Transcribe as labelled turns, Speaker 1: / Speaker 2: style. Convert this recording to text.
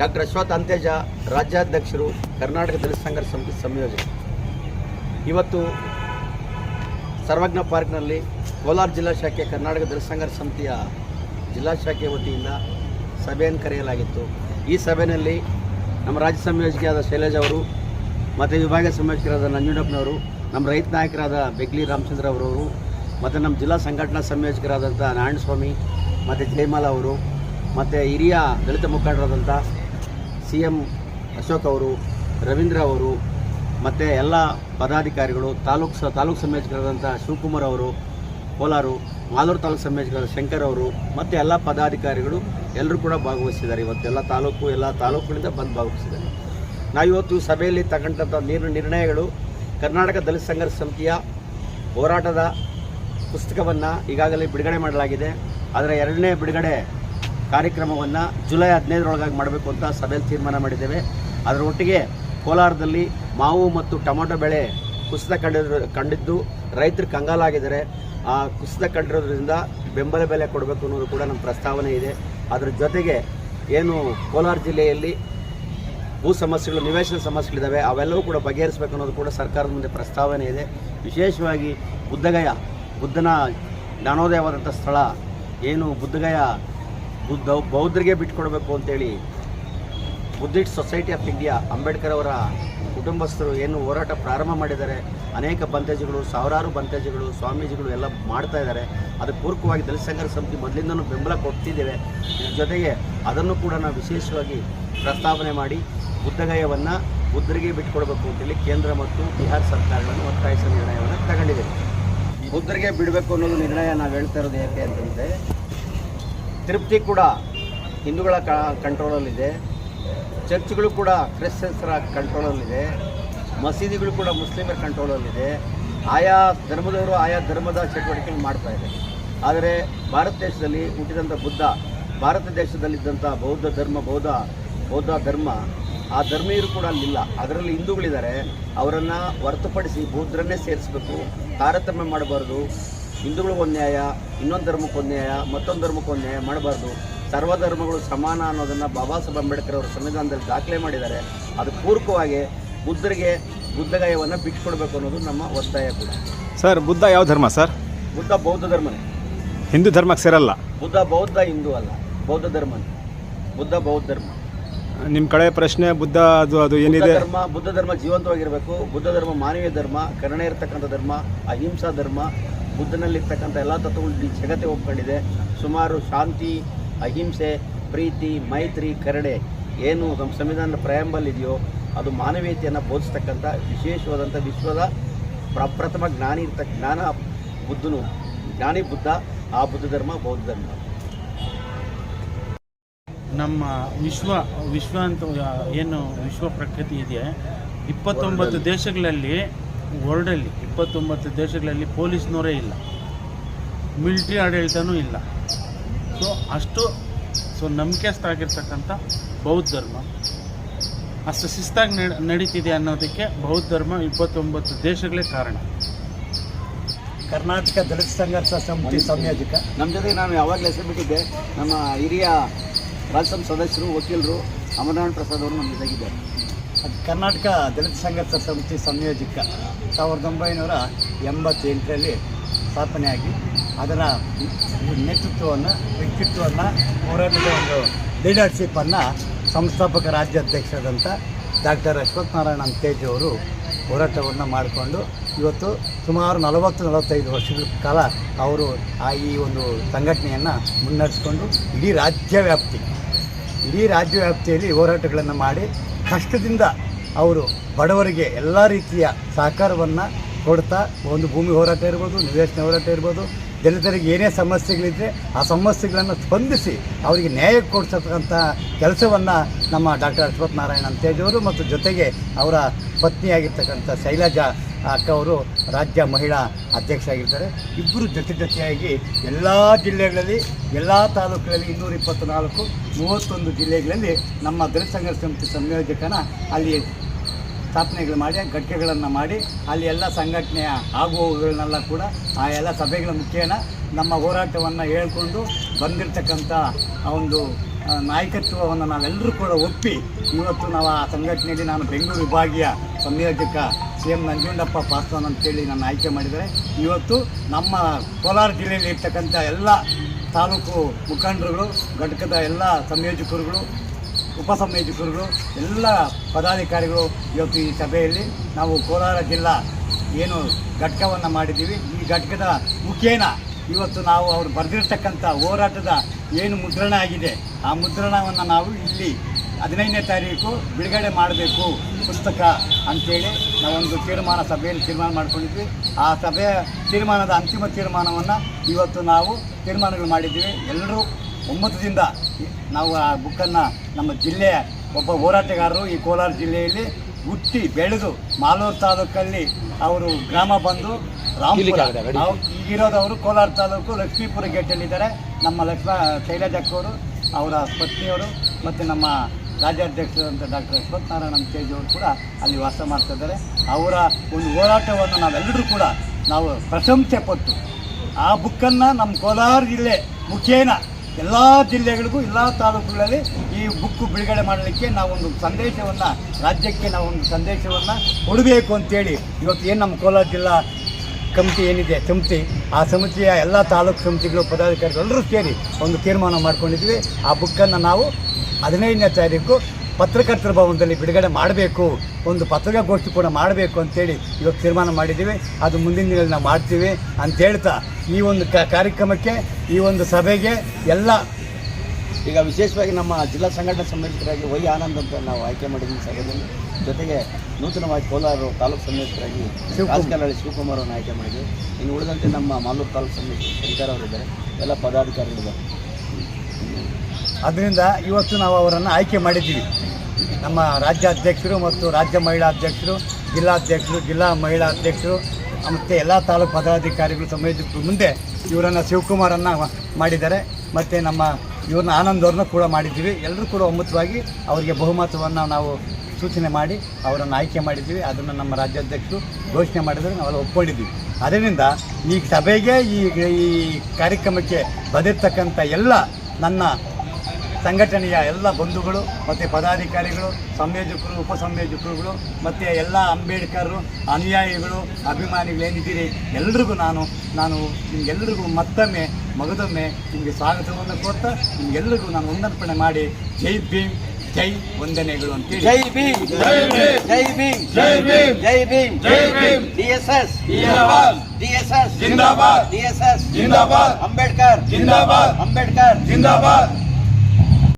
Speaker 1: Doctor Ashwath ಅಂತೇಜ, ರಾಜ್ಯಾಧ್ಯಕ್ಷರು, ಕರ್ನಾಟಕ ದಲಿತ ಸಂಘರ್ಷ ಸಮಿತಿ ಸಂಯೋಜಕ. ಇವತ್ತು ಸರ್ವಜ್ಞ ಪಾರ್ಕ್ನಲ್ಲಿ ಕೋಲಾರ ಜಿಲ್ಲಾ ಶಾಖೆ ಕರ್ನಾಟಕ ದಲಿತ ಸಂಘರ್ಷ ಸಮಿತಿಯ ಜಿಲ್ಲಾ ಶಾಖೆ ವತಿಯಿಂದ ಸಭೆಯನ್ನು ಕರೆಯಲಾಗಿತ್ತು. ಈ ಸಭೆಯಲ್ಲಿ ನಮ್ಮ ರಾಜ್ಯ ಸಂಯೋಜಕಿಯಾದ ಶೈಲೇಜ್ ಅವರು, ಮತ್ತು ವಿಭಾಗೀಯ ಸಂಯೋಜಕರಾದ ನಂಜುಂಡಪ್ಪನವರು, ನಮ್ಮ ರೈತ ನಾಯಕರಾದ ಬೆಗ್ಲಿ ರಾಮಚಂದ್ರ ಅವರವರು, ಮತ್ತು ನಮ್ಮ ಜಿಲ್ಲಾ ಸಂಘಟನಾ ಸಂಯೋಜಕರಾದಂಥ ನಾರಾಯಣಸ್ವಾಮಿ, ಮತ್ತು ಜಯಮಾಲ ಅವರು, ಮತ್ತು ಹಿರಿಯ ದಲಿತ ಮುಖಂಡರಾದಂಥ ಸಿ ಎಂ ಅಶೋಕ್ ಅವರು, ರವೀಂದ್ರ ಅವರು, ಮತ್ತು ಎಲ್ಲ ಪದಾಧಿಕಾರಿಗಳು, ತಾಲೂಕು ಸ, ತಾಲೂಕು ಸಂಯೋಜಕರಾದಂಥ ಶಿವಕುಮಾರ್ ಅವರು, ಕೋಲಾರು, ಮಾಲೂರು ತಾಲೂಕು ಸಂಯೋಜಕರಾದ ಶಂಕರ್ ಅವರು, ಮತ್ತು ಎಲ್ಲ ಪದಾಧಿಕಾರಿಗಳು ಎಲ್ಲರೂ ಕೂಡ ಭಾಗವಹಿಸಿದ್ದಾರೆ. ಇವತ್ತೆಲ್ಲ ತಾಲೂಕು, ಎಲ್ಲ ತಾಲೂಕುಗಳಿಂದ ಬಂದು ಭಾಗವಹಿಸಿದ್ದಾರೆ. ನಾವಿವತ್ತು ಸಭೆಯಲ್ಲಿ ತಗೊಂಡಂಥ ನೀರು, ನಿರ್ಣಯಗಳು, ಕರ್ನಾಟಕ ದಲಿತ ಸಂಘರ್ಷ ಸಮಿತಿಯ ಹೋರಾಟದ ಪುಸ್ತಕವನ್ನು ಈಗಾಗಲೇ ಬಿಡುಗಡೆ ಮಾಡಲಾಗಿದೆ. ಅದರ ಎರಡನೇ ಬಿಡುಗಡೆ ಕಾರ್ಯಕ್ರಮವನ್ನು ಜುಲೈ ಹದಿನೈದರೊಳಗಾಗಿ ಮಾಡಬೇಕು ಅಂತ ಸಭೆಯಲ್ಲಿ ತೀರ್ಮಾನ ಮಾಡಿದ್ದೇವೆ. ಅದರ ಒಟ್ಟಿಗೆ ಕೋಲಾರದಲ್ಲಿ ಮಾವು ಮತ್ತು ಟೊಮೊಟೊ ಬೆಳೆ ಕುಸಿತ ಕಂಡಿರೋ ಕಂಡಿದ್ದು, ರೈತರು ಕಂಗಾಲಾಗಿದ್ದಾರೆ ಆ ಕುಸಿತ ಕಂಡಿರೋದ್ರಿಂದ ಬೆಂಬಲ ಬೆಲೆ ಕೊಡಬೇಕು ಅನ್ನೋದು ಕೂಡ ನಮ್ಮ ಪ್ರಸ್ತಾವನೆ ಇದೆ. ಅದರ ಜೊತೆಗೆ ಏನು ಕೋಲಾರ ಜಿಲ್ಲೆಯಲ್ಲಿ ಭೂ ಸಮಸ್ಯೆಗಳು, ನಿವೇಶನ ಸಮಸ್ಯೆಗಳಿದ್ದಾವೆ, ಅವೆಲ್ಲವೂ ಕೂಡ ಬಗೆಹರಿಸಬೇಕು ಅನ್ನೋದು ಕೂಡ ಸರ್ಕಾರದ ಮುಂದೆ ಪ್ರಸ್ತಾವನೆ ಇದೆ. ವಿಶೇಷವಾಗಿ ಬುದ್ಧಗಯ ಬುದ್ಧನ ಜ್ಞಾನೋದಯವಾದಂಥ ಸ್ಥಳ, ಏನು ಬುದ್ಧಗಯ ಬುದ್ಧ ಬೌದ್ಧರಿಗೆ ಬಿಟ್ಕೊಡ್ಬೇಕು ಅಂತೇಳಿ Buddhist society of India Ambedkar ಅವರ ಕುಟುಂಬಸ್ಥರು ಏನು ಹೋರಾಟ ಪ್ರಾರಂಭ ಮಾಡಿದ್ದಾರೆ. ಅನೇಕ ಬಂತೇಜುಗಳು ಸಾವಿರಾರು ಬಂತೇಜುಗಳು ಸ್ವಾಮೀಜಿಗಳು ಎಲ್ಲ ಮಾಡ್ತಾ ಇದ್ದಾರೆ. ಅದಕ್ಕೆ ಪೂರಕವಾಗಿ ದಲಿತ ಸಂಘರ್ಷ ಸಮಿತಿ ಮೊದಲಿಂದನೂ ಬೆಂಬಲ ಕೊಡ್ತಿದ್ದೇವೆ. ಜೊತೆಗೆ ಅದನ್ನು ಕೂಡ ನಾವು ವಿಶೇಷವಾಗಿ ಪ್ರಸ್ತಾವನೆ ಮಾಡಿ ಬುದ್ಧಗಯವನ್ನು ಬುದ್ಧರಿಗೆ ಬಿಟ್ಕೊಡ್ಬೇಕು ಅಂತೇಳಿ ಕೇಂದ್ರ ಮತ್ತು ಬಿಹಾರ ಸರ್ಕಾರಗಳನ್ನು ಒತ್ತಾಯಿಸುವ ನಿರ್ಣಯವನ್ನು ತಗೊಂಡಿದ್ದೇವೆ. ಬುದ್ಧರಿಗೆ ಬಿಡಬೇಕು ಅನ್ನೋದು ನಿರ್ಣಯ ನಾವು ಹೇಳ್ತಾ ಇರೋದು ಯಾಕೆ ಅಂತಂದರೆ ತಿರುಪತಿ ಕೂಡ ಹಿಂದೂಗಳ ಕಂಟ್ರೋಲಲ್ಲಿದೆ. ಚರ್ಚ್ಗಳು ಕೂಡ ಕ್ರಿಶ್ಚಿಯನ್ಸರ ಕಂಟ್ರೋಲಲ್ಲಿದೆ. ಮಸೀದಿಗಳು ಕೂಡ ಮುಸ್ಲಿಮರ ಕಂಟ್ರೋಲಲ್ಲಿದೆ. ಆಯಾ ಧರ್ಮದವರು ಆಯಾ ಧರ್ಮದ ಚಟುವಟಿಕೆಗಳು ಮಾಡ್ತಾ ಇದೆ. ಆದರೆ ಭಾರತ ದೇಶದಲ್ಲಿ ಹುಟ್ಟಿದಂಥ ಬುದ್ಧ, ಭಾರತ ದೇಶದಲ್ಲಿದ್ದಂಥ ಬೌದ್ಧ ಧರ್ಮ, ಬೌದ್ಧ ಬೌದ್ಧ ಧರ್ಮ, ಆ ಧರ್ಮೀಯರು ಕೂಡ ಅಲ್ಲಿಲ್ಲ. ಅದರಲ್ಲಿ ಹಿಂದೂಗಳಿದ್ದಾರೆ. ಅವರನ್ನು ಹೊರತುಪಡಿಸಿ ಬೌದ್ಧರನ್ನೇ ಸೇರಿಸಬೇಕು, ತಾರತಮ್ಯ ಮಾಡಬಾರ್ದು. ಹಿಂದೂಗಳಿಗೊಂದು ನ್ಯಾಯ ಇನ್ನೊಂದು ಧರ್ಮಕ್ಕೊಂದು ನ್ಯಾಯ ಮತ್ತೊಂದು ಧರ್ಮಕ್ಕೊಂದು ನ್ಯಾಯ ಮಾಡಬಾರ್ದು. ಸರ್ವಧರ್ಮಗಳು ಸಮಾನ ಅನ್ನೋದನ್ನು ಬಾಬಾ ಸಾಹೇಬ್ ಅಂಬೇಡ್ಕರ್ ಅವರು ಸಂವಿಧಾನದಲ್ಲಿ ದಾಖಲೆ ಮಾಡಿದ್ದಾರೆ. ಅದು ಪೂರಕವಾಗಿ ಬುದ್ಧರಿಗೆ ಬುದ್ಧಗಾಯವನ್ನು ಬಿಟ್ಕೊಡ್ಬೇಕು ಅನ್ನೋದು ನಮ್ಮ ಒತ್ತಾಯ ಕೂಡ.
Speaker 2: ಸರ್ ಬುದ್ಧ ಯಾವ ಧರ್ಮ ಸರ್?
Speaker 1: ಬುದ್ಧ ಬೌದ್ಧ ಧರ್ಮನೇ.
Speaker 2: ಹಿಂದೂ ಧರ್ಮಕ್ಕೆ ಸೇರಲ್ಲ?
Speaker 1: ಬುದ್ಧ ಬೌದ್ಧ ಹಿಂದೂ ಅಲ್ಲ ಬೌದ್ಧ ಧರ್ಮನೇ. ಬುದ್ಧ ಬೌದ್ಧ ಧರ್ಮ.
Speaker 2: ನಿಮ್ಮ ಕಡೆ ಪ್ರಶ್ನೆ ಬುದ್ಧ ಅದು ಅದು ಏನಿದೆ?
Speaker 1: ಧರ್ಮ ಬುದ್ಧ ಧರ್ಮ ಜೀವಂತವಾಗಿರಬೇಕು. ಬುದ್ಧ ಧರ್ಮ ಮಾನವೀಯ ಧರ್ಮ ಕರುಣೆ ಇರತಕ್ಕಂಥ ಧರ್ಮ ಅಹಿಂಸಾ ಧರ್ಮ ಬುದ್ಧನಲ್ಲಿರ್ತಕ್ಕಂಥ ಎಲ್ಲ ತತ್ವಗಳು ಇಡೀ ಜಗತ್ತೇ ಒಪ್ಕೊಂಡಿದೆ. ಸುಮಾರು ಶಾಂತಿ ಅಹಿಂಸೆ ಪ್ರೀತಿ ಮೈತ್ರಿ ಕರಡೆ ಏನು ನಮ್ಮ ಸಂವಿಧಾನದ ಪ್ರಯಾಂಬಲ್ ಇದೆಯೋ ಅದು ಮಾನವೀಯತೆಯನ್ನು ಬೋಧಿಸ್ತಕ್ಕಂಥ ವಿಶೇಷವಾದಂಥ ವಿಶ್ವದ ಪ್ರಪ್ರಥಮ ಜ್ಞಾನಿ ಇರ್ತ ಜ್ಞಾನ ಬುದ್ಧನು. ಜ್ಞಾನಿ ಬುದ್ಧ ಆ ಬುದ್ಧ ಧರ್ಮ ಬೌದ್ಧ ಧರ್ಮ.
Speaker 3: ನಮ್ಮ ವಿಶ್ವ ವಿಶ್ವ ಅಂತ ಏನು ವಿಶ್ವ ಪ್ರಕೃತಿ ಇದೆ ಇಪ್ಪತ್ತೊಂಬತ್ತು ದೇಶಗಳಲ್ಲಿ ವರ್ಲ್ಡಲ್ಲಿ ಇಪ್ಪತ್ತೊಂಬತ್ತು ದೇಶಗಳಲ್ಲಿ ಪೊಲೀಸ್ನವರೇ ಇಲ್ಲ. ಮಿಲ್ಟ್ರಿ ಆಡಳಿತನೂ ಇಲ್ಲ. ಸೊ ಅಷ್ಟು ಸೊ ನಂಬಿಕೆಸ್ತಾಗಿರ್ತಕ್ಕಂಥ ಬೌದ್ಧ ಧರ್ಮ ಅಷ್ಟು ಶಿಸ್ತಾಗಿ ನಡ ನಡೀತಿದೆ ಅನ್ನೋದಕ್ಕೆ ಬೌದ್ಧ ಧರ್ಮ ಇಪ್ಪತ್ತೊಂಬತ್ತು ದೇಶಗಳೇ ಕಾರಣ.
Speaker 4: ಕರ್ನಾಟಕ ದಲಿತ ಸಂಘರ್ಷ ಸಮಿತಿ ಸಂಯೋಜಕ.
Speaker 1: ನಮ್ಮ ಜೊತೆ ನಾನು ಯಾವಾಗಲೂ ಹೆಸರು ಬಿಟ್ಟಿದ್ದೆ ನಮ್ಮ ಹಿರಿಯ ರಾಜ್ಯಸಭಾ ಸದಸ್ಯರು ವಕೀಲರು ಅಮರನಾಥ್ ಪ್ರಸಾದ್ ಅವರು ನಮ್ಮ ಜೊತೆಗಿದ್ದಾರೆ.
Speaker 4: ಕರ್ನಾಟಕ ದಲಿತ ಸಂಘರ್ಷ ಸಮಿತಿ ಸಂಯೋಜಕ ಸಾವಿರದ ಒಂಬೈನೂರ ಎಂಬತ್ತೆಂಟರಲ್ಲಿ ಸ್ಥಾಪನೆಯಾಗಿ ಅದರ ನೇತೃತ್ವವನ್ನು, ವ್ಯಕ್ತಿತ್ವವನ್ನು, ಹೋರಾಟದ ಒಂದು ಲೀಡರ್ಶಿಪ್ಪನ್ನು ಸಂಸ್ಥಾಪಕ ರಾಜ್ಯಾಧ್ಯಕ್ಷರಾದಂಥ ಡಾಕ್ಟರ್ ಅಶ್ವಥ್ ನಾರಾಯಣ ಅಂತೇಜ್ ಅವರು ಹೋರಾಟವನ್ನು ಮಾಡಿಕೊಂಡು ಇವತ್ತು ಸುಮಾರು ನಲವತ್ತು, ನಲವತ್ತೈದು ವರ್ಷಗಳ ಕಾಲ ಅವರು ಆ ಈ ಒಂದು ಸಂಘಟನೆಯನ್ನು ಮುನ್ನಡೆಸ್ಕೊಂಡು ಇಡೀ ರಾಜ್ಯ ವ್ಯಾಪ್ತಿ ಇಡೀ ರಾಜ್ಯ ವ್ಯಾಪ್ತಿಯಲ್ಲಿ ಹೋರಾಟಗಳನ್ನು ಮಾಡಿ ಕಷ್ಟದಿಂದ ಅವರು ಬಡವರಿಗೆ ಎಲ್ಲ ರೀತಿಯ ಸಹಕಾರವನ್ನು ಕೊಡ್ತಾ ಒಂದು ಭೂಮಿ ಹೋರಾಟ ಇರ್ಬೋದು, ನಿವೇಶನ ಹೋರಾಟ ಇರ್ಬೋದು. ದಲಿತರಿಗೆ ಏನೇ ಸಮಸ್ಯೆಗಳಿದ್ದರೆ ಆ ಸಮಸ್ಯೆಗಳನ್ನು ಸ್ಪಂದಿಸಿ ಅವರಿಗೆ ನ್ಯಾಯ ಕೊಡ್ಸತಕ್ಕಂಥ ಕೆಲಸವನ್ನು ನಮ್ಮ ಡಾಕ್ಟರ್ ಅಶ್ವಥ್ ನಾರಾಯಣ ಅಂತೇಜವರು ಮತ್ತು ಜೊತೆಗೆ ಅವರ ಪತ್ನಿಯಾಗಿರ್ತಕ್ಕಂಥ ಶೈಲಜಾ ಅಕ್ಕ ಅವರು ರಾಜ್ಯ ಮಹಿಳಾ ಅಧ್ಯಕ್ಷ ಆಗಿರ್ತಾರೆ. ಇಬ್ಬರು ಜೊತೆ ಜೊತೆಯಾಗಿ ಎಲ್ಲ ಜಿಲ್ಲೆಗಳಲ್ಲಿ, ಎಲ್ಲ ತಾಲೂಕುಗಳಲ್ಲಿ ಇನ್ನೂರ ಇಪ್ಪತ್ತ್ನಾಲ್ಕು ಮೂವತ್ತೊಂದು ಜಿಲ್ಲೆಗಳಲ್ಲಿ ನಮ್ಮ ದಲಿತ ಸಂಘರ್ಷ ಸಮಿತಿ ಸಂಯೋಜಕನ ಅಲ್ಲಿ ಸ್ಥಾಪನೆಗಳು ಮಾಡಿ, ಘಟಕಗಳನ್ನು ಮಾಡಿ, ಅಲ್ಲಿ ಎಲ್ಲ ಸಂಘಟನೆಯ ಆಗುವುಗಳನ್ನೆಲ್ಲ ಕೂಡ ಆ ಎಲ್ಲ ಸಭೆಗಳ ಮುಖೇನ ನಮ್ಮ ಹೋರಾಟವನ್ನು ಹೇಳ್ಕೊಂಡು ಬಂದಿರತಕ್ಕಂಥ ಒಂದು ನಾಯಕತ್ವವನ್ನು ನಾವೆಲ್ಲರೂ ಕೂಡ ಒಪ್ಪಿ ಇವತ್ತು ನಾವು ಆ ಸಂಘಟನೆಯಲ್ಲಿ ನಾನು ಬೆಂಗಳೂರು ವಿಭಾಗೀಯ ಸಂಯೋಜಕ ಸಿ ಎಂ ನಂಜುಂಡಪ್ಪ ಪಾಸ್ವಾನ್ ಅಂತೇಳಿ ನಾನು ಆಯ್ಕೆ ಮಾಡಿದರೆ ಇವತ್ತು ನಮ್ಮ ಕೋಲಾರ ಜಿಲ್ಲೆಯಲ್ಲಿ ಇರ್ತಕ್ಕಂಥ ಎಲ್ಲ ತಾಲೂಕು ಮುಖಂಡರುಗಳು, ಘಟಕದ ಎಲ್ಲ ಸಂಯೋಜಕರುಗಳು, ಉಪಸಂಯೋಜಕರುಗಳು, ಎಲ್ಲ ಪದಾಧಿಕಾರಿಗಳು ಇವತ್ತು ಈ ಸಭೆಯಲ್ಲಿ ನಾವು ಕೋಲಾರ ಜಿಲ್ಲಾ ಏನು ಘಟಕವನ್ನು ಮಾಡಿದ್ದೀವಿ. ಈ ಘಟಕದ ಮುಖೇನ ಇವತ್ತು ನಾವು ಅವರು ಬರೆದಿರ್ತಕ್ಕಂಥ ಹೋರಾಟದ ಏನು ಮುದ್ರಣ ಆಗಿದೆ, ಆ ಮುದ್ರಣವನ್ನು ನಾವು ಇಲ್ಲಿ ಹದಿನೈದನೇ ತಾರೀಕು ಬಿಡುಗಡೆ ಮಾಡಬೇಕು ಪುಸ್ತಕ ಅಂಥೇಳಿ ನಾವೊಂದು ತೀರ್ಮಾನ ಸಭೆಯಲ್ಲಿ ತೀರ್ಮಾನ ಮಾಡ್ಕೊಂಡಿದ್ವಿ. ಆ ಸಭೆಯ ತೀರ್ಮಾನದ ಅಂತಿಮ ತೀರ್ಮಾನವನ್ನು ಇವತ್ತು ನಾವು ತೀರ್ಮಾನಗಳು ಮಾಡಿದ್ದೀವಿ. ಎಲ್ಲರೂ ಒಮ್ಮತದಿಂದ ನಾವು ಆ ಬುಕ್ಕನ್ನು ನಮ್ಮ ಜಿಲ್ಲೆಯ ಒಬ್ಬ ಹೋರಾಟಗಾರರು ಈ ಕೋಲಾರ ಜಿಲ್ಲೆಯಲ್ಲಿ ಹುಟ್ಟಿ ಬೆಳೆದು ಮಾಲೂರು ತಾಲೂಕಲ್ಲಿ ಅವರು ಗ್ರಾಮ ಬಂದು ರಾಮಪುರ. ನಾವು ಈಗಿರೋದವರು ಕೋಲಾರ ತಾಲೂಕು ಲಕ್ಷ್ಮೀಪುರ ಗೇಟಲ್ಲಿದ್ದಾರೆ. ನಮ್ಮ ಲಕ್ಷ್ಮ ಶೈಲಜಕ್ಕವರು ಅವರ ಪತ್ನಿಯವರು ಮತ್ತು ನಮ್ಮ ರಾಜ್ಯಾಧ್ಯಕ್ಷರಂತ ಡಾಕ್ಟರ್ ಅಶ್ವತ್ಥನಾರಾಯಣ ನಾರಾಯಣ ತೇಜ್ ಅವರು ಕೂಡ ಅಲ್ಲಿ ವಾಸ ಮಾಡ್ತಾ ಇದ್ದಾರೆ. ಅವರ ಒಂದು ಹೋರಾಟವನ್ನು ನಾವೆಲ್ಲರೂ ಕೂಡ ನಾವು ಪ್ರಶಂಸೆ ಪಟ್ಟು ಆ ಬುಕ್ಕನ್ನು ನಮ್ಮ ಕೋಲಾರ ಜಿಲ್ಲೆ ಮುಖೇನ ಎಲ್ಲ ಜಿಲ್ಲೆಗಳಿಗೂ ಎಲ್ಲ ತಾಲೂಕುಗಳಲ್ಲಿ ಈ ಬುಕ್ಕು ಬಿಡುಗಡೆ ಮಾಡಲಿಕ್ಕೆ ನಾವೊಂದು ಸಂದೇಶವನ್ನು ರಾಜ್ಯಕ್ಕೆ ನಾವೊಂದು ಸಂದೇಶವನ್ನು ಕೊಡಬೇಕು ಅಂತೇಳಿ ಇವತ್ತು ಏನು ನಮ್ಮ ಕೋಲಾರ ಜಿಲ್ಲಾ ಕಮಿಟಿ ಏನಿದೆ, ಸಮಿತಿ, ಆ ಸಮಿತಿಯ ಎಲ್ಲ ತಾಲೂಕು ಸಮಿತಿಗಳು, ಪದಾಧಿಕಾರಿಗಳು ಎಲ್ಲರೂ ಸೇರಿ ಒಂದು ತೀರ್ಮಾನ ಮಾಡ್ಕೊಂಡಿದ್ವಿ. ಆ ಬುಕ್ಕನ್ನು ನಾವು ಹದಿನೈದನೇ ತಾರೀಕು ಪತ್ರಕರ್ತರ ಭವನದಲ್ಲಿ ಬಿಡುಗಡೆ ಮಾಡಬೇಕು, ಒಂದು ಪತ್ರಿಕಾಗೋಷ್ಠಿ ಕೂಡ ಮಾಡಬೇಕು ಅಂತೇಳಿ ಇವತ್ತು ತೀರ್ಮಾನ ಮಾಡಿದ್ದೀವಿ. ಅದು ಮುಂದಿನ ದಿನಗಳಲ್ಲಿ ನಾವು ಮಾಡ್ತೀವಿ. ಅಂತ ಹೇಳ್ತಾ ಈ ಒಂದು ಕಾರ್ಯಕ್ರಮಕ್ಕೆ, ಈ ಒಂದು ಸಭೆಗೆ ಎಲ್ಲ
Speaker 1: ಈಗ ವಿಶೇಷವಾಗಿ ನಮ್ಮ ಜಿಲ್ಲಾ ಸಂಘಟನೆ ಸಂಯೋಜಕರಾಗಿ ವೈ ಆನಂದ್ ಅಂತ ನಾವು ಆಯ್ಕೆ ಮಾಡಿದ್ದೀವಿ ಸಭೆಯಲ್ಲಿ ಜೊತೆಗೆ ನೂತನವಾಗಿ ಕೋಲಾರ ತಾಲೂಕು ಸಂಯೋಜಕರಾಗಿ. ರಾಜಕೀಯ ಶಿವಕುಮಾರ್ ಅವರನ್ನು ಆಯ್ಕೆ ಮಾಡಿದ್ವಿ. ಇನ್ನು ಉಳಿದಂತೆ ನಮ್ಮ ಮಾಲೂರು ತಾಲೂಕು ಸಂಯೋಜಕ ಶಂಕರ್ ಅವರಿದ್ದಾರೆ ಎಲ್ಲ ಪದಾಧಿಕಾರಿಗಳಿದ್ದಾರೆ
Speaker 4: ಅದರಿಂದ ಇವತ್ತು ನಾವು ಅವರನ್ನು ಆಯ್ಕೆ ಮಾಡಿದ್ದೀವಿ. ನಮ್ಮ ರಾಜ್ಯಾಧ್ಯಕ್ಷರು ಮತ್ತು ರಾಜ್ಯ ಮಹಿಳಾ ಅಧ್ಯಕ್ಷರು ಜಿಲ್ಲಾಧ್ಯಕ್ಷರು ಜಿಲ್ಲಾ ಮಹಿಳಾ ಅಧ್ಯಕ್ಷರು ಮತ್ತು ಎಲ್ಲ ತಾಲೂಕು ಪದಾಧಿಕಾರಿಗಳು ಸಂಯೋಜಕರು ಮುಂದೆ ಇವರನ್ನು ಶಿವಕುಮಾರನ್ನು ಮಾಡಿದ್ದಾರೆ. ಮತ್ತು ನಮ್ಮ ಇವ್ರನ್ನ ಆನಂದ್ ಕೂಡ ಮಾಡಿದ್ದೀವಿ. ಎಲ್ಲರೂ ಕೂಡ ಒಮ್ಮತವಾಗಿ ಅವರಿಗೆ ಬಹುಮತವನ್ನು ನಾವು ಸೂಚನೆ ಮಾಡಿ ಅವರನ್ನು ಆಯ್ಕೆ ಮಾಡಿದ್ದೀವಿ. ಅದನ್ನು ನಮ್ಮ ರಾಜ್ಯಾಧ್ಯಕ್ಷರು ಘೋಷಣೆ ಮಾಡಿದರೆ ನಾವೆಲ್ಲ ಒಪ್ಕೊಂಡಿದ್ದೀವಿ. ಅದರಿಂದ ಈ ಸಭೆಗೆ ಈ ಈ ಕಾರ್ಯಕ್ರಮಕ್ಕೆ ಬದಿರ್ತಕ್ಕಂಥ ಎಲ್ಲ ನನ್ನ ಸಂಘಟನೆಯ ಎಲ್ಲ ಬಂಧುಗಳು ಮತ್ತು ಪದಾಧಿಕಾರಿಗಳು ಸಂಯೋಜಕರು ಉಪ ಸಂಯೋಜಕರುಗಳು ಮತ್ತು ಎಲ್ಲ ಅಂಬೇಡ್ಕರ್ರು ಅನುಯಾಯಿಗಳು ಅಭಿಮಾನಿಗಳು ಏನಿದ್ದೀರಿ? ಎಲ್ರಿಗೂ ನಾನು ನಾನು ನಿಮಗೆಲ್ಲರಿಗೂ ಮತ್ತೊಮ್ಮೆ ಮಗದೊಮ್ಮೆ ನಿಮಗೆ ಸ್ವಾಗತವನ್ನು ಕೊಡ್ತಾ ನಿಮಗೆಲ್ಲರಿಗೂ ನಾನು ವಂದರ್ಪಣೆ ಮಾಡಿ ಜೈ ಭೀಮ್ ಜೈ ವಂದನೆಗಳು ಅಂತೇಳಿ.
Speaker 1: ಜೈ ಭೀಮ್ ಜೈ ಭೀಮ್. ಜೈ ಭೀಮ್ ಜೈ ಭೀಮ್. ಜೈ ಭೀಮ್ ಜೈ ಭೀಮ್. ಡಿಎಸ್ಎಸ್ ಜಿಂದಾಬಾದ್. ಡಿಎಸ್ಎಸ್ ಜಿಂದಾಬಾದ್. ಡಿಎಸ್ಎಸ್ ಜಿಂದಾಬಾದ್. ಅಂಬೇಡ್ಕರ್ ಜಿಂದಾಬಾದ್. ಅಂಬೇಡ್ಕರ್. ಜಿಂದಾಬಾದ್.